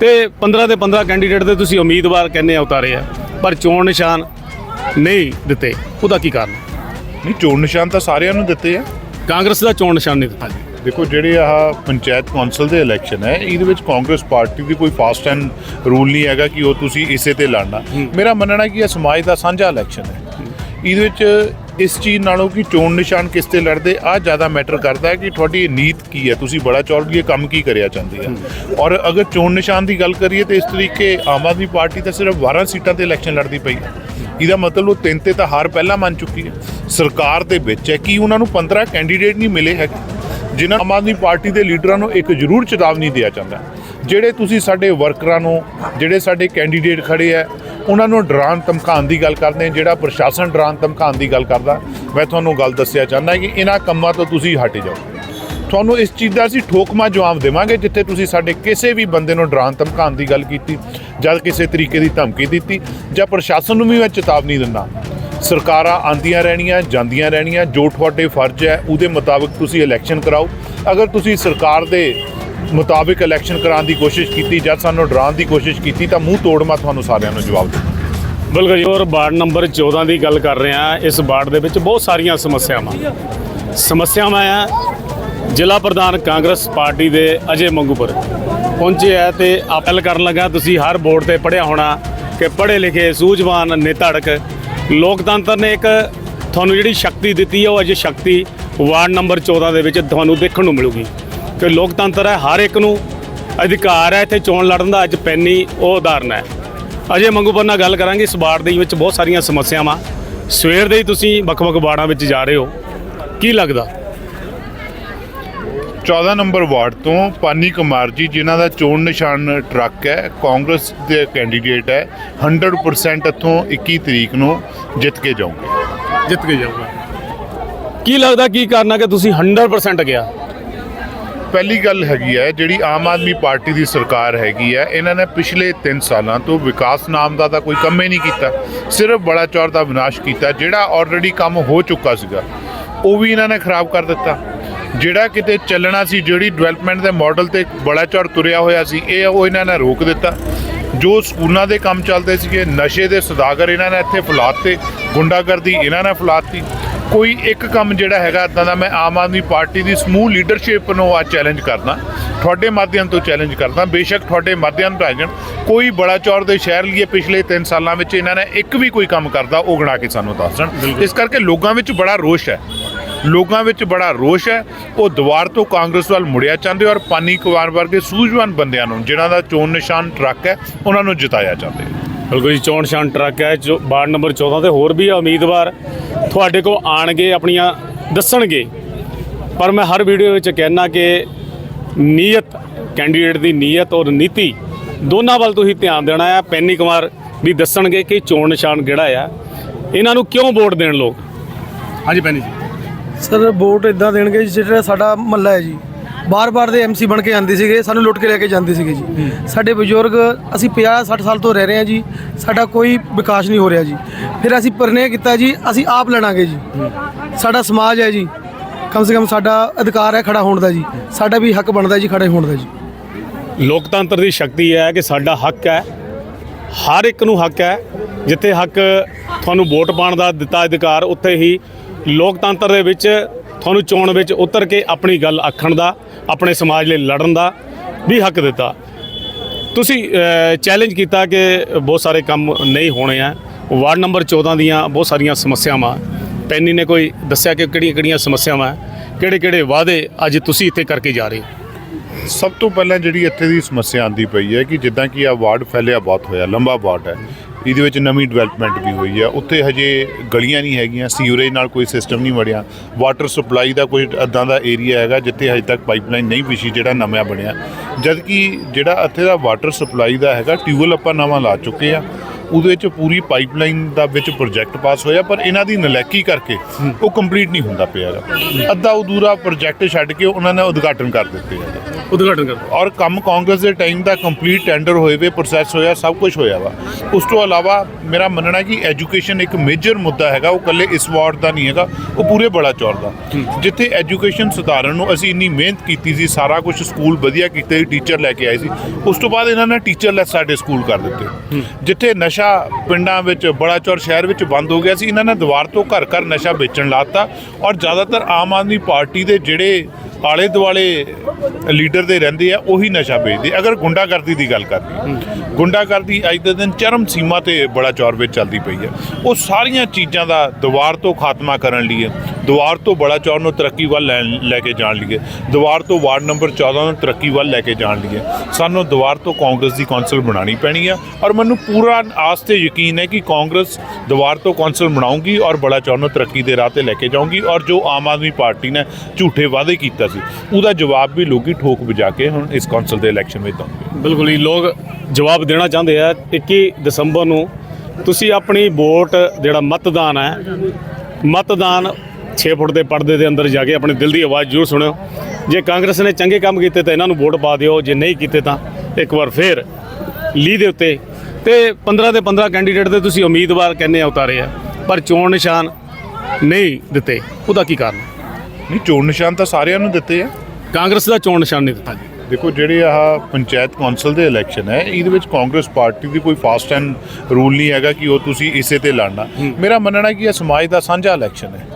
ਤੇ 15 ਦੇ 15 ਕੈਂਡੀਡੇਟ ਦੇ ਤੁਸੀਂ ਉਮੀਦਵਾਰ ਕਹਿੰਦੇ ਆ ਉਤਾਰੇ ਆ ਪਰ ਚੋਣ ਨਿਸ਼ਾਨ ਨਹੀਂ ਦਿੱਤੇ। ਉਹਦਾ ਕੀ ਕਾਰਨ? ਨਹੀਂ ਚੋਣ ਨਿਸ਼ਾਨ ਤਾਂ ਸਾਰਿਆਂ ਨੂੰ ਦਿੱਤੇ ਆ। ਕਾਂਗਰਸ ਦਾ ਚੋਣ ਨਿਸ਼ਾਨ ਨਹੀਂ ਦਿੱਤਾ। ਦੇਖੋ ਜਿਹੜੇ ਆਹ ਪੰਚਾਇਤ ਕੌਂਸਲ ਦੇ ਇਲੈਕਸ਼ਨ ਹੈ ਇਹਦੇ ਵਿੱਚ ਕਾਂਗਰਸ ਪਾਰਟੀ ਦੀ ਕੋਈ ਫਾਸਟ ਐਂਡ ਰੂਲ ਨਹੀਂ ਹੈਗਾ ਕਿ ਉਹ ਤੁਸੀਂ ਇਸੇ ਤੇ ਲੜਨਾ। ਮੇਰਾ ਮੰਨਣਾ ਕਿ ਇਹ ਸਮਾਜ ਦਾ ਸਾਂਝਾ ਇਲੈਕਸ਼ਨ ਹੈ। ਇਹਦੇ ਵਿੱਚ ਇਸ ਚੀਜ਼ ਨਾਲੋਂ ਕਿ ਚੋਣ ਨਿਸ਼ਾਨ ਕਿਸ ਤੇ ਲੜਦੇ ਆ ਜ਼ਿਆਦਾ ਮੈਟਰ ਕਰਦਾ ਹੈ ਕਿ ਤੁਹਾਡੀ ਨੀਤ ਕੀ ਹੈ? ਤੁਸੀਂ ਬੜਾ ਚੌੜ ਲਈ ਕੰਮ ਕੀ ਕਰਿਆ ਚਾਹੁੰਦੇ ਆ? ਔਰ ਅਗਰ ਚੋਣ ਨਿਸ਼ਾਨ ਦੀ ਗੱਲ ਕਰੀਏ ਤੇ ਇਸ ਤਰੀਕੇ ਆਮ ਆਦਮੀ ਪਾਰਟੀ ਤਾਂ ਸਿਰਫ 12 ਸੀਟਾਂ ਤੇ ਇਲੈਕਸ਼ਨ ਲੜਦੀ ਪਈ ਹੈ। ਇਹਦਾ ਮਤਲਬ ਉਹ ਤਿੰਨ ਤੇ ਤਾਂ ਹਾਰ ਪਹਿਲਾਂ ਮੰਨ ਚੁੱਕੀ ਹੈ। ਸਰਕਾਰ ਦੇ ਵਿੱਚ ਹੈ ਕਿ ਉਹਨਾਂ ਨੂੰ 15 ਕੈਂਡੀਡੇਟ ਨਹੀਂ ਮਿਲੇ ਹੈਗੇ? ਜਿਨ੍ਹਾਂ ਆਮ ਆਦਮੀ ਪਾਰਟੀ ਦੇ ਲੀਡਰਾਂ ਨੂੰ ਇੱਕ ਜ਼ਰੂਰ ਚੇਤਾਵਨੀ ਦਿਆ ਚਾਹੁੰਦਾ ਜਿਹੜੇ ਤੁਸੀਂ ਸਾਡੇ ਵਰਕਰਾਂ ਨੂੰ ਜਿਹੜੇ ਸਾਡੇ ਕੈਂਡੀਡੇਟ ਖੜੇ ਆ ਉਹਨਾਂ ਨੂੰ ਡਰਾਉਣ ਧਮਕਾਉਣ ਦੀ ਗੱਲ ਕਰਦੇ ਜਿਹੜਾ ਪ੍ਰਸ਼ਾਸਨ ਡਰਾਉਣ ਧਮਕਾਉਣ ਦੀ ਗੱਲ ਕਰਦਾ, ਮੈਂ ਤੁਹਾਨੂੰ ਗੱਲ ਦੱਸਿਆ ਚਾਹੁੰਦਾ ਕਿ ਇਹਨਾਂ ਕੰਮਾਂ ਤੋਂ ਤੁਸੀਂ ਹਟ ਜਾਓ। ਤੁਹਾਨੂੰ ਇਸ ਚੀਜ਼ ਦਾ ਅਸੀਂ ਠੋਕਮਾ ਜਵਾਬ ਦੇਵਾਂਗੇ, ਜਿੱਥੇ ਤੁਸੀਂ ਸਾਡੇ ਕਿਸੇ ਵੀ ਬੰਦੇ ਨੂੰ ਡਰਾਉਣ ਧਮਕਾਉਣ ਦੀ ਗੱਲ ਕੀਤੀ, ਜਾਂ ਕਿਸੇ ਤਰੀਕੇ ਦੀ ਧਮਕੀ ਦਿੱਤੀ, ਜਾਂ ਪ੍ਰਸ਼ਾਸਨ ਨੂੰ ਵੀ ਮੈਂ ਚੇਤਾਵਨੀ ਦਿੰਦਾ। ਸਰਕਾਰਾਂ ਆਂਦੀਆਂ ਰਹਿਣੀਆਂ, ਜਾਂਦੀਆਂ ਰਹਿਣੀਆਂ, ਜੋ ਤੁਹਾਡੇ ਫਰਜ਼ ਹੈ, ਉਹਦੇ ਮੁਤਾਬਕ ਤੁਸੀਂ ਇਲੈਕਸ਼ਨ ਕਰਾਓ। ਅਗਰ ਤੁਸੀਂ ਸਰਕਾਰ ਦੇ ਮੁਤਾਬਿਕ ਇਲੈਕਸ਼ਨ ਕਰਾਉਣ ਦੀ ਕੋਸ਼ਿਸ਼ ਕੀਤੀ ਜਾਂ ਸਾਨੂੰ ਡਰਾਉਣ ਦੀ ਕੋਸ਼ਿਸ਼ ਕੀਤੀ, ਤਾਂ ਮੂੰਹ ਤੋੜ ਮੈਂ ਤੁਹਾਨੂੰ ਸਾਰਿਆਂ ਨੂੰ ਜਵਾਬ ਦੇਵਾਂ ਬਿਲਕੁਲ ਜੀ ਔਰ ਵਾਰਡ ਨੰਬਰ 14 ਦੀ ਗੱਲ ਕਰ ਰਹੇ ਆ ਇਸ ਵਾਰਡ ਦੇ ਵਿੱਚ ਬਹੁਤ ਸਾਰੀਆਂ ਸਮੱਸਿਆਵਾਂ। ਸਮੱਸਿਆਵਾਂ ਆ, ਜ਼ਿਲ੍ਹਾ ਪ੍ਰਧਾਨ ਕਾਂਗਰਸ ਪਾਰਟੀ ਦੇ ਅਜੇ ਮੰਗੂਪੁਰ ਪਹੁੰਚੇ ਆ ਤੇ ਅਪੀਲ ਕਰਨ ਲੱਗਾ, ਤੁਸੀਂ ਹਰ ਬੋਰਡ ਤੇ ਪੜਿਆ ਹੋਣਾ ਕਿ ਪੜ੍ਹੇ ਲਿਖੇ, ਸੂਝਵਾਨ ਨਿਧੜਕ ਲੋਕਤੰਤਰ ਨੇ ਇੱਕ ਤੁਹਾਨੂੰ ਜਿਹੜੀ ਸ਼ਕਤੀ ਦਿੱਤੀ ਹੈ ਉਹ ਅਜੇ ਸ਼ਕਤੀ ਵਾਰਡ ਨੰਬਰ 14 ਦੇ ਵਿੱਚ ਤੁਹਾਨੂੰ ਦੇਖਣ ਨੂੰ ਮਿਲੂਗੀ। ਕਿ ਲੋਕਤੰਤਰ ਹੈ ਹਰ ਇੱਕ ਨੂੰ ਅਧਿਕਾਰ ਹੈ ਇੱਥੇ ਚੋਣ ਲੜਨ ਦਾ ਅੱਜ ਪੈਨੀ ਉਹ ਉਦਾਹਰਨ ਹੈ। ਅਜੇ ਮੰਗੂਪੁਰ ਨਾਲ ਗੱਲ ਕਰਾਂਗੇ ਇਸ ਵਾਰਡ ਦੇ ਵਿੱਚ ਬਹੁਤ ਸਾਰੀਆਂ ਸਮੱਸਿਆਵਾਂ। ਸਵੇਰ ਦੇ ਹੀ ਤੁਸੀਂ ਵੱਖ-ਵੱਖ ਵਾਰਡਾਂ ਵਿੱਚ ਜਾ ਰਹੇ ਹੋ। ਕੀ ਲੱਗਦਾ? 14 ਨੰਬਰ ਵਾਰਡ ਤੋਂ ਪਾਨੀ ਕੁਮਾਰ ਜੀ ਜਿਨ੍ਹਾਂ ਦਾ ਚੋਣ ਨਿਸ਼ਾਨ ਟਰੱਕ ਹੈ ਕਾਂਗਰਸ ਦੇ ਕੈਂਡੀਡੇਟ ਹੈ 100% ਇੱਥੋਂ 21 ਤਰੀਕ ਨੂੰ ਜਿੱਤ ਕੇ ਜਾਓਗੇ ਜਿੱਤ ਕੇ ਜਾਊਗਾ। ਕੀ ਲੱਗਦਾ ਕੀ ਕਰਨਾ ਕਿ ਤੁਸੀਂ 100% ਗਿਆ? ਪਹਿਲੀ ਗੱਲ ਹੈਗੀ ਹੈ, ਜਿਹੜੀ ਆਮ ਆਦਮੀ ਪਾਰਟੀ ਦੀ ਸਰਕਾਰ ਹੈਗੀ ਹੈ, ਇਹਨਾਂ ਨੇ ਪਿਛਲੇ 3 ਸਾਲਾਂ ਤੋਂ ਵਿਕਾਸ ਨਾਮ ਦਾ ਤਾਂ ਕੋਈ ਕੰਮ ਹੀ ਨਹੀਂ ਕੀਤਾ, ਸਿਰਫ ਬੜਾ ਚੌਰ ਦਾ ਵਿਨਾਸ਼ ਕੀਤਾ, ਜਿਹੜਾ ਆਲਰੇਡੀ ਕੰਮ ਹੋ ਚੁੱਕਾ ਸੀਗਾ, ਉਹ ਵੀ ਇਹਨਾਂ ਨੇ ਖਰਾਬ ਕਰ ਦਿੱਤਾ। ਜਿਹੜਾ ਕਿਤੇ ਚੱਲਣਾ ਸੀ, ਜਿਹੜੀ ਡਿਵੈਲਪਮੈਂਟ ਦੇ ਮਾਡਲ ਤੇ ਬੜਾ ਚੌਰ ਤੁਰਿਆ ਹੋਇਆ ਸੀ, ਇਹ ਉਹ ਇਹਨਾਂ ਨੇ ਰੋਕ ਦਿੱਤਾ। ਜੋ ਸਕੂਲਾਂ ਦੇ ਕੰਮ ਚੱਲਦੇ ਸੀਗੇ, ਨਸ਼ੇ ਦੇ ਸੌਦਾਗਰ ਇਹਨਾਂ ਨੇ ਇੱਥੇ ਫੈਲਾਤੇ, ਗੁੰਡਾਗਰਦੀ ਇਹਨਾਂ ਨੇ ਫੈਲਾਤੀ। ਕੋਈ ਇੱਕ ਕੰਮ ਜਿਹੜਾ ਹੈਗਾ ਇਦਾਂ ਦਾ ਮੈਂ ਆਮ ਆਦਮੀ ਪਾਰਟੀ ਦੀ ਸਮੂਹ ਲੀਡਰਸ਼ਿਪ ਨੂੰ ਆ ਚੈਲੰਜ ਕਰਦਾ। ਤੁਹਾਡੇ ਮਾਧਿਅਮ ਤੋਂ ਚੈਲੰਜ ਕਰਦਾ। ਬੇਸ਼ੱਕ ਤੁਹਾਡੇ ਮਾਧਿਅਮ ਤੋਂ ਆਜਣ ਕੋਈ ਬੜਾ ਚੌਰ ਦੇ ਸ਼ਹਿਰ ਲਈ ਪਿਛਲੇ 3 ਸਾਲਾਂ ਵਿੱਚ ਇਹਨਾਂ ਨੇ ਇੱਕ ਵੀ ਕੋਈ ਕੰਮ ਕਰਦਾ ਉਹ ਗਣਾ ਕੇ ਸਾਨੂੰ ਦੱਸਣ ਇਸ ਕਰਕੇ ਲੋਕਾਂ ਵਿੱਚ ਬੜਾ ਰੋਸ਼ ਹੈ। ਲੋਕਾਂ ਵਿੱਚ ਬੜਾ ਰੋਸ਼ ਹੈ। ਉਹ ਦੁਆਰ ਤੋਂ ਕਾਂਗਰਸ ਵੱਲ ਮੁੜਿਆ ਚਾਹੁੰਦੇ ਔਰ ਪਾਨੀ ਕੁਵਾਰ ਵਰਗੇ ਸੂਝਵਾਨ ਬੰਦਿਆਂ ਨੂੰ ਜਿਨ੍ਹਾਂ ਦਾ ਚੋਣ ਨਿਸ਼ਾਨ ਟਰੱਕ ਹੈ ਉਹਨਾਂ ਨੂੰ ਜਿਤਾਇਆ ਚਾਹੁੰਦੇ ਬਿਲਕੁਲ ਜੀ ਚੋਣ ਨਿਸ਼ਾਨ ਟਰੱਕ ਹੈ ਜੋ ਵਾਰਡ ਨੰਬਰ 14 ਤੇ ਹੋਰ ਵੀ ਆ ਉਮੀਦਵਾਰ ਤੁਹਾਡੇ ਕੋਲ ਆਣਗੇ ਆਪਣੀਆਂ ਦੱਸਣਗੇ। ਪਰ ਮੈਂ ਹਰ ਵੀਡੀਓ ਵਿੱਚ ਕਹਿਣਾ ਕਿ ਨੀਅਤ ਕੈਂਡੀਡੇਟ ਦੀ ਨੀਅਤ ਔਰ ਨੀਤੀ ਦੋਨਾਂ ਵੱਲ ਤੁਸੀਂ ਧਿਆਨ ਦੇਣਾ ਹੈ। ਪੈਨੀ ਕੁਮਾਰ ਵੀ ਦੱਸਣਗੇ ਕਿ ਚੋਣ ਨਿਸ਼ਾਨ ਕਿਹੜਾ ਆ। ਇਹਨਾਂ ਨੂੰ ਕਿਉਂ ਵੋਟ ਦੇਣ ਲੋਕ? ਹਾਂਜੀ ਪੈਨੀ ਜੀ। ਸਰ ਵੋਟ ਇਦਾਂ ਦੇਣਗੇ ਜੀ, ਜਿਹੜਾ ਸਾਡਾ ਮਹੱਲਾ ਹੈ ਜੀ। ਬਾਰ-ਬਾਰ ਦੇ ਐਮਸੀ ਬਣ ਕੇ ਆਉਂਦੇ ਸੀਗੇ, ਸਾਨੂੰ ਲੁੱਟ ਕੇ ਲੈ ਕੇ ਜਾਂਦੇ ਸੀਗੇ ਜੀ। ਸਾਡੇ ਬਜ਼ੁਰਗ, ਅਸੀਂ 50 60 ਸਾਲ ਤੋਂ ਰਹਿ ਰਹੇ ਹਾਂ ਜੀ, ਸਾਡਾ ਕੋਈ ਵਿਕਾਸ ਨਹੀਂ ਹੋ ਰਿਹਾ ਜੀ। ਫਿਰ ਅਸੀਂ ਪਰਨੇ ਕੀਤਾ ਜੀ, ਅਸੀਂ ਆਪ ਲੜਾਂਗੇ ਜੀ। ਸਾਡਾ ਸਮਾਜ ਹੈ ਜੀ, ਕਮ ਸੇ ਕਮ ਸਾਡਾ ਅਧਿਕਾਰ ਹੈ ਖੜਾ ਹੋਣ ਦਾ ਜੀ। ਸਾਡਾ ਵੀ ਹੱਕ ਬਣਦਾ ਜੀ ਖੜੇ ਹੋਣ ਦਾ ਜੀ। ਲੋਕਤੰਤਰ ਦੀ ਸ਼ਕਤੀ ਹੈ ਕਿ ਸਾਡਾ ਹੱਕ ਹੈ, ਹਰ ਇੱਕ ਨੂੰ ਹੱਕ ਹੈ। ਜਿੱਥੇ ਹੱਕ ਤੁਹਾਨੂੰ ਵੋਟ ਪਾਉਣ ਦਾ ਦਿੱਤਾ ਅਧਿਕਾਰ, ਉੱਥੇ ਹੀ ਲੋਕਤੰਤਰ ਦੇ ਵਿੱਚ, ਤੁਹਾਨੂੰ ਚੋਣ ਵਿੱਚ ਉਤਰ ਕੇ ਆਪਣੀ ਗੱਲ ਆਖਣ ਦਾ ਆਪਣੇ ਸਮਾਜ ਲਈ ਲੜਨ ਦਾ ਵੀ ਹੱਕ ਦਿੱਤਾ। ਤੁਸੀਂ ਚੈਲੰਜ ਕੀਤਾ ਕਿ ਬਹੁਤ ਸਾਰੇ ਕੰਮ ਨਹੀਂ ਹੋਣੇ ਆ। ਵਾਰਡ ਨੰਬਰ 14 ਦੀਆਂ ਬਹੁਤ ਸਾਰੀਆਂ ਸਮੱਸਿਆਵਾਂ। ਪੈਨੀ ਨੇ ਕੋਈ ਦੱਸਿਆ ਕਿ ਕਿਹੜੀਆਂ ਕਿਹੜੀਆਂ ਸਮੱਸਿਆਵਾਂ? ਕਿਹੜੇ ਕਿਹੜੇ ਵਾਅਦੇ ਅੱਜ ਤੁਸੀਂ ਇੱਥੇ ਕਰਕੇ ਜਾ ਰਹੇ ਹੋ? ਸਭ ਤੋਂ ਪਹਿਲਾਂ ਜਿਹੜੀ ਇੱਥੇ ਦੀ ਸਮੱਸਿਆ ਆਂਦੀ ਪਈ ਹੈ ਕਿ ਜਿੱਦਾਂ ਕਿ ਆ ਵਾਰਡ ਫੈਲਿਆ ਬਹੁਤ ਹੋਇਆ, ਲੰਬਾ ਵਾਰਡ ਹੈ। ਇਹਦੇ ਵਿੱਚ ਨਵੀਂ ਡਿਵੈਲਪਮੈਂਟ ਵੀ ਹੋਈ ਆ। ਉੱਥੇ ਹਜੇ ਗਲੀਆਂ ਨਹੀਂ ਹੈਗੀਆਂ ਸੀਵਰੇਜ ਨਾਲ ਕੋਈ ਸਿਸਟਮ ਨਹੀਂ ਬਣਿਆ। ਵਾਟਰ ਸਪਲਾਈ ਦਾ ਕੋਈ ਅੱਦਾਂ ਦਾ ਏਰੀਆ ਹੈਗਾ ਜਿੱਥੇ ਹਜੇ ਤੱਕ ਪਾਈਪਲਾਈਨ ਨਹੀਂ ਵਿਛੀ, ਜਿਹੜਾ ਨਵਾਂ ਬਣਿਆ। ਜਦਕਿ ਜਿਹੜਾ ਇੱਥੇ ਦਾ ਵਾਟਰ ਸਪਲਾਈ ਦਾ ਹੈਗਾ ਟਿਊਬਲ ਆਪਾਂ ਨਵਾਂ ਲਾ ਚੁੱਕੇ ਆ। ਉਹਦੇ ਵਿੱਚ ਪੂਰੀ ਪਾਈਪਲਾਈਨ ਦਾ ਵਿੱਚ ਪ੍ਰੋਜੈਕਟ ਪਾਸ ਹੋਇਆ ਪਰ ਇਹਨਾਂ ਦੀ ਨਲਾਇਕੀ ਕਰਕੇ ਉਹ ਕੰਪਲੀਟ ਨਹੀਂ ਹੁੰਦਾ ਪਿਆ ਗਾ। ਅੱਧਾ ਅਧੂਰਾ ਪ੍ਰੋਜੈਕਟ ਛੱਡ ਕੇ ਉਹਨਾਂ ਨੇ ਉਦਘਾਟਨ ਕਰ ਦਿੱਤੇ ਹੈਗੇ ਉਦਘਾਟਨ ਕਰ ਔਰ ਕੰਮ ਕਾਂਗਰਸ ਦੇ ਟਾਈਮ ਦਾ ਕੰਪਲੀਟ ਟੈਂਡਰ ਹੋਏ ਵੇ ਪ੍ਰੋਸੈਸ ਹੋਇਆ ਸਭ ਕੁਝ ਹੋਇਆ ਵਾ। ਉਸ ਤੋਂ ਇਲਾਵਾ ਮੇਰਾ ਮੰਨਣਾ ਕਿ ਐਜੂਕੇਸ਼ਨ ਇੱਕ ਮੇਜਰ ਮੁੱਦਾ ਹੈਗਾ ਉਹ ਇਕੱਲੇ ਇਸ ਵਾਰਡ ਦਾ ਨਹੀਂ ਹੈਗਾ ਉਹ ਪੂਰੇ ਬੜਾ ਚੌਰ ਦਾ। ਜਿੱਥੇ ਐਜੂਕੇਸ਼ਨ ਸੁਧਾਰਨ ਨੂੰ ਅਸੀਂ ਇੰਨੀ ਮਿਹਨਤ ਕੀਤੀ ਸੀ ਸਾਰਾ ਕੁਝ ਸਕੂਲ ਵਧੀਆ ਕੀਤੇ ਟੀਚਰ ਲੈ ਕੇ ਆਏ ਸੀ ਉਸ ਤੋਂ ਬਾਅਦ ਇਹਨਾਂ ਨੇ ਟੀਚਰਲੈਸ ਸਾਡੇ ਸਕੂਲ ਕਰ ਦਿੱਤੇ। ਜਿੱਥੇ ਨਸ਼ਾ ਪਿੰਡਾਂ ਵਿੱਚ ਬੜਾਚੌਰ ਸ਼ਹਿਰ ਵਿੱਚ ਬੰਦ ਹੋ ਗਿਆ ਸੀ। ਇਹਨਾਂ ਨੇ ਦੀਵਾਰ ਤੋਂ ਘਰ ਘਰ ਨਸ਼ਾ ਵੇਚਣ ਲਾਤਾ ਔਰ ਜ਼ਿਆਦਾਤਰ ਆਮ ਆਦਮੀ ਪਾਰਟੀ ਦੇ ਜਿਹੜੇ ਆਲੇ ਦੁਆਲੇ ਲੀਡਰ ਦੇ ਰਹਿੰਦੇ ਆ, ਉਹੀ ਨਸ਼ਾ ਵੇਚਦੇ ਅਗਰ ਗੁੰਡਾਗਰਦੀ ਦੀ ਗੱਲ ਕਰਦੀ ਗੁੰਡਾਗਰਦੀ ਅੱਜ ਦੇ ਦਿਨ ਚਰਮ ਸੀਮਾ ਤੇ ਬੜਾ ਚੌਰ ਵਿੱਚ ਚੱਲਦੀ ਪਈ ਹੈ ਉਹ ਸਾਰੀਆਂ ਚੀਜ਼ਾਂ ਦਾ ਦੁਆਰ ਤੋਂ ਖਾਤਮਾ ਕਰਨ ਲਈ ਹੈ ਦੁਆਰ ਤੋਂ ਬੜਾ ਚੌਰ ਨੂੰ ਤਰੱਕੀ ਵੱਲ ਲੈਣ- ਲੈ ਕੇ ਜਾਣ ਲਈ ਹੈ ਦੁਆਰ ਤੋਂ ਵਾਰਡ ਨੰਬਰ 14 ਨੂੰ ਤਰੱਕੀ ਵੱਲ ਲੈ ਕੇ ਜਾਣ ਲਈ ਸਾਨੂੰ ਦੁਆਰ ਤੋਂ ਕਾਂਗਰਸ ਦੀ ਕੌਂਸਲ ਬਣਾਉਣੀ ਪੈਣੀ ਆ ਔਰ ਮੈਨੂੰ ਪੂਰਾ ਆਸ ਤੇ ਯਕੀਨ ਹੈ ਕਿ ਕਾਂਗਰਸ ਦੁਆਰ ਤੋਂ ਕੌਂਸਲ ਬਣਾਉਂਗੀ ਔਰ ਬੜਾ ਚੌਰ ਨੂੰ ਤਰੱਕੀ ਦੇ ਰਾਹ ਤੇ ਲੈ ਕੇ ਜਾਊਂਗੀ ਔਰ ਜੋ ਆਮ ਆਦਮੀ ਪਾਰਟੀ ਨੇ ਝੂਠੇ ਵਾਅਦੇ ਕੀਤਾ ਸੀ। ਉਹਦਾ ਜਵਾਬ ਵੀ ਲੋਕੀ ਠੋਕ ਵਜਾ ਕੇ ਹੁਣ ਇਸ ਕੌਂਸਲ ਦੇ ਇਲੈਕਸ਼ਨ ਵਿੱਚ ਦਊਗੇ। ਬਿਲਕੁਲ ਹੀ ਲੋਕ ਜਵਾਬ ਦੇਣਾ ਚਾਹੁੰਦੇ ਆ 21 ਦਸੰਬਰ ਨੂੰ। ਤੁਸੀਂ ਆਪਣੀ ਵੋਟ ਜਿਹੜਾ ਮਤਦਾਨ ਹੈ, ਮਤਦਾਨ 6 ਫੁੱਟ ਦੇ ਪਰਦੇ ਦੇ ਅੰਦਰ ਜਾ ਕੇ ਆਪਣੇ ਦਿਲ ਦੀ ਆਵਾਜ਼ ਜ਼ਰੂਰ ਸੁਣਿਓ। ਜੇ ਕਾਂਗਰਸ ਨੇ ਚੰਗੇ ਕੰਮ ਕੀਤੇ ਤਾਂ ਇਹਨਾਂ ਨੂੰ ਵੋਟ ਪਾ ਦਿਓ, ਜੇ ਨਹੀਂ ਕੀਤੇ ਤਾਂ ਇੱਕ ਵਾਰ ਫੇਰ ਲੀ ਦੇ ਉੱਤੇ। ਤੇ 15 ਦੇ 15 ਕੈਂਡੀਡੇਟ ਦੇ ਤੁਸੀਂ ਉਮੀਦਵਾਰ ਕਹਿੰਦੇ ਆ ਉਤਾਰੇ ਆ? ਪਰ ਚੋਣ ਨਿਸ਼ਾਨ ਨਹੀਂ ਦਿੱਤੇ। ਉਹਦਾ ਕੀ ਕਾਰਨ ਨਹੀਂ ਚੋਣ ਨਿਸ਼ਾਨ ਤਾਂ ਸਾਰਿਆਂ ਨੂੰ ਦਿੱਤੇ ਆ। ਕਾਂਗਰਸ ਦਾ ਚੋਣ ਨਿਸ਼ਾਨ ਨਹੀਂ ਦਿੱਤਾ ਜੀ। ਦੇਖੋ ਜਿਹੜੇ ਆਹ ਪੰਚਾਇਤ ਕੌਂਸਲ ਦੇ ਇਲੈਕਸ਼ਨ ਹੈ ਇਹਦੇ ਵਿੱਚ ਕਾਂਗਰਸ ਪਾਰਟੀ ਦੀ ਕੋਈ ਫਾਸਟ ਐਂਡ ਰੂਲ ਨਹੀਂ ਹੈਗਾ ਕਿ ਉਹ ਤੁਸੀਂ ਇਸੇ ਤੇ ਲੜਨਾ। ਮੇਰਾ ਮੰਨਣਾ ਕਿ ਇਹ ਸਮਾਜ ਦਾ ਸਾਂਝਾ ਇਲੈਕਸ਼ਨ ਹੈ।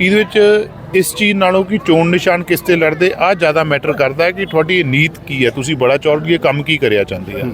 ਇਹਦੇ ਵਿੱਚ ਇਸ ਚੀਜ਼ ਨਾਲੋਂ ਕਿ ਚੋਣ ਨਿਸ਼ਾਨ ਕਿਸ ਤੇ ਲੜਦੇ ਆ ਜ਼ਿਆਦਾ ਮੈਟਰ ਕਰਦਾ ਹੈ ਕਿ ਤੁਹਾਡੀ ਨੀਤ ਕੀ ਹੈ? ਤੁਸੀਂ ਬੜਾ ਚੌੜ ਕੰਮ ਕੀ ਕਰਿਆ ਚਾਹੁੰਦੇ ਆ?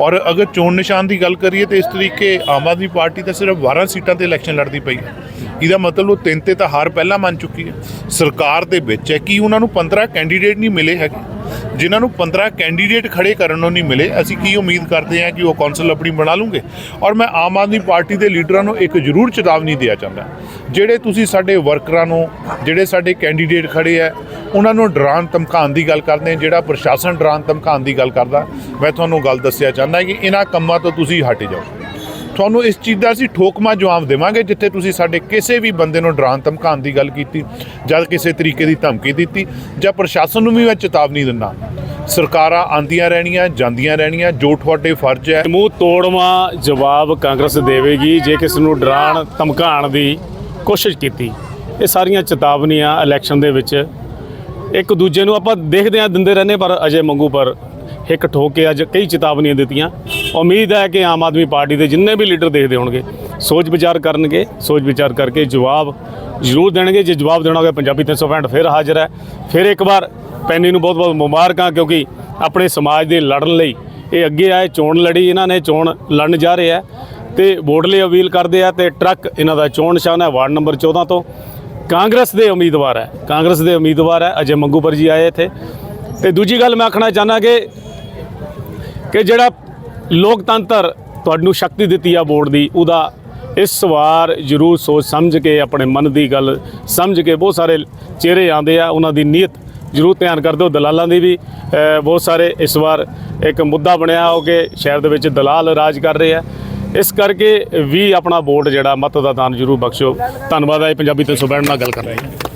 ਔਰ ਅਗਰ ਚੋਣ ਨਿਸ਼ਾਨ ਦੀ ਗੱਲ ਕਰੀਏ ਤੇ ਇਸ ਤਰੀਕੇ ਆਮ ਆਦਮੀ ਪਾਰਟੀ ਤਾਂ ਸਿਰਫ 12 ਸੀਟਾਂ ਤੇ ਇਲੈਕਸ਼ਨ ਲੜਦੀ ਪਈ ਹੈ। ਇਹਦਾ ਮਤਲਬ ਉਹ ਤਿੰਨ ਤੇ ਤਾਂ ਹਾਰ ਪਹਿਲਾਂ ਮੰਨ ਚੁੱਕੀ ਹੈ। ਸਰਕਾਰ ਦੇ ਵਿੱਚ ਹੈ। ਕਿ ਉਹਨਾਂ ਨੂੰ 15 ਕੈਂਡੀਡੇਟ ਨਹੀਂ ਮਿਲੇ ਹੈਗੇ? ਜਿਨ੍ਹਾਂ ਨੂੰ 15 ਕੈਂਡੀਡੇਟ ਖੜੇ ਕਰਨ ਨੂੰ ਨਹੀਂ ਮਿਲੇ, ਅਸੀਂ ਕੀ ਉਮੀਦ ਕਰਦੇ ਹਾਂ ਕਿ ਉਹ ਕੌਂਸਲ ਆਪਣੀ ਬਣਾ ਲੂਗੇ? ਔਰ ਮੈਂ ਆਮ ਆਦਮੀ ਪਾਰਟੀ ਦੇ ਲੀਡਰਾਂ ਨੂੰ ਇੱਕ ਜ਼ਰੂਰ ਚੇਤਾਵਨੀ ਦੇਣਾ ਚਾਹੁੰਦਾ ਜਿਹੜੇ ਤੁਸੀਂ ਸਾਡੇ ਵਰਕਰਾਂ ਨੂੰ, ਜਿਹੜੇ ਸਾਡੇ ਕੈਂਡੀਡੇਟ ਖੜੇ ਆ, ਉਹਨਾਂ ਨੂੰ ਡਰਾਉਣ ਧਮਕਾਉਣ ਦੀ ਗੱਲ ਕਰਦੇ ਜਿਹੜਾ ਪ੍ਰਸ਼ਾਸਨ ਡਰਾਉਣ ਧਮਕਾਉਣ ਦੀ ਗੱਲ ਕਰਦਾ, ਮੈਂ ਤੁਹਾਨੂੰ ਗੱਲ ਦੱਸਿਆ ਚਾਹੁੰਦਾ ਕਿ ਇਹਨਾਂ ਕੰਮਾਂ ਤੋਂ ਤੁਸੀਂ ਹਟ ਜਾਓ। ਤੁਹਾਨੂੰ ਇਸ ਚੀਜ਼ ਦਾ ਅਸੀਂ ਠੋਕਮਾ ਜਵਾਬ ਦੇਵਾਂਗੇ, ਜਿੱਥੇ ਤੁਸੀਂ ਸਾਡੇ ਕਿਸੇ ਵੀ ਬੰਦੇ ਨੂੰ ਡਰਾਉਣ, ਧਮਕਾਉਣ ਦੀ ਗੱਲ ਕੀਤੀ, ਜਾਂ ਕਿਸੇ ਤਰੀਕੇ ਦੀ ਧਮਕੀ ਦਿੱਤੀ, ਜਾਂ ਪ੍ਰਸ਼ਾਸਨ ਨੂੰ ਵੀ ਮੈਂ ਚੇਤਾਵਨੀ ਦਿੰਦਾ। ਸਰਕਾਰਾਂ ਆਂਦੀਆਂ ਰਹਿਣੀਆਂ, ਜਾਂਦੀਆਂ ਰਹਿਣੀਆਂ, ਜੋ ਤੁਹਾਡੇ ਫਰਜ਼ ਹੈ। ਮੂੰਹ ਤੋੜਵਾ ਜਵਾਬ ਕਾਂਗਰਸ ਦੇਵੇਗੀ, ਜੇ ਕਿਸ ਨੂੰ ਡਰਾਣ ਧਮਕਾਉਣ ਦੀ ਕੋਸ਼ਿਸ਼ ਕੀਤੀ। ਇਹ ਸਾਰੀਆਂ ਚੇਤਾਵਨੀਆਂ ਇਲੈਕਸ਼ਨ ਦੇ ਵਿੱਚ ਇੱਕ ਦੂਜੇ ਨੂੰ ਆਪਾਂ ਦੇਖਦੇ ਆਂ ਦਿੰਦੇ ਰਹਿੰਦੇ ਪਰ ਅਜੇ ਮੰਗੂ ਪਰ ਇੱਕ ਠੋਕ ਕੇ ਅੱਜ ਕਈ ਚੇਤਾਵਨੀਆਂ ਦਿੱਤੀਆਂ। ਉਮੀਦ ਹੈ ਕਿ ਆਮ ਆਦਮੀ ਪਾਰਟੀ ਦੇ ਜਿੰਨੇ ਵੀ ਲੀਡਰ ਦੇਖਦੇ ਹੋਣਗੇ, ਸੋਚ ਵਿਚਾਰ ਕਰਨਗੇ, ਸੋਚ ਵਿਚਾਰ ਕਰਕੇ ਜਵਾਬ ਜ਼ਰੂਰ ਦੇਣਗੇ। ਜੇ ਜਵਾਬ ਦੇਣਾ ਹੋਵੇ ਪੰਜਾਬੀ 365 ਫਿਰ ਹਾਜ਼ਰ ਹੈ। ਫਿਰ ਇੱਕ ਵਾਰ ਪੈਨੀ ਨੂੰ ਬਹੁਤ ਬਹੁਤ ਮੁਬਾਰਕਾਂ ਕਿਉਂਕਿ ਆਪਣੇ ਸਮਾਜ ਦੇ ਲੜਨ ਲਈ ਇਹ ਅੱਗੇ ਆਏ, ਚੋਣ ਲੜੀ ਇਹਨਾਂ ਨੇ, ਚੋਣ ਲੜਨ ਜਾ ਰਹੇ ਆ ਤੇ ਵੋਟ ਲਈ ਅਪੀਲ ਕਰਦੇ ਆ ਤੇ ਟਰੱਕ ਇਹਨਾਂ ਦਾ ਚੋਣ ਨਿਸ਼ਾਨ ਹੈ ਵਾਰਡ ਨੰਬਰ 14 ਤੋਂ। ਕਾਂਗਰਸ ਦੇ ਉਮੀਦਵਾਰ ਹੈ, ਕਾਂਗਰਸ ਦੇ ਉਮੀਦਵਾਰ ਹੈ, ਅਜੇ ਮੰਗੂਪੁਰ ਜੀ ਆਏ ਇੱਥੇ। ਤੇ ਦੂਜੀ ਗੱਲ ਮੈਂ ਆਖਣਾ ਚਾਹੁੰਦਾ ਕਿ ਕਿ ਜਿਹੜਾ ਲੋਕਤੰਤਰ ਤੁਹਾਨੂੰ ਸ਼ਕਤੀ ਦਿੱਤੀ ਆ ਵੋਟ ਦੀ। ਉਹਦਾ ਇਸ ਵਾਰ ਜਰੂਰ ਸੋਚ ਸਮਝ ਕੇ, ਆਪਣੇ ਮਨ ਦੀ ਗੱਲ ਸਮਝ ਕੇ ਬਹੁਤ ਸਾਰੇ ਚਿਹਰੇ ਆਉਂਦੇ ਆ, ਉਹਨਾਂ ਦੀ ਨੀਅਤ ਜਰੂਰ ਧਿਆਨ ਕਰ ਦਿਓ ਦਲਾਲਾਂ ਦੀ ਵੀ ਬਹੁਤ ਸਾਰੇ ਇਸ ਵਾਰ ਇੱਕ ਮੁੱਦਾ ਬਣਿਆ ਹੋ ਕਿ ਸ਼ਹਿਰ ਦੇ ਵਿੱਚ ਦਲਾਲ ਰਾਜ ਕਰ ਰਹੇ ਆ। ਇਸ ਕਰਕੇ ਵੀ ਆਪਣਾ ਵੋਟ ਜਿਹੜਾ ਮਤ ਦਾ ਦਾਨ ਜਰੂਰ ਬਖਸ਼ੋ ਧੰਨਵਾਦ ਹੈ ਪੰਜਾਬੀ 365 ਨਾਲ ਗੱਲ ਕਰ ਰਹੇ ਹਾਂ।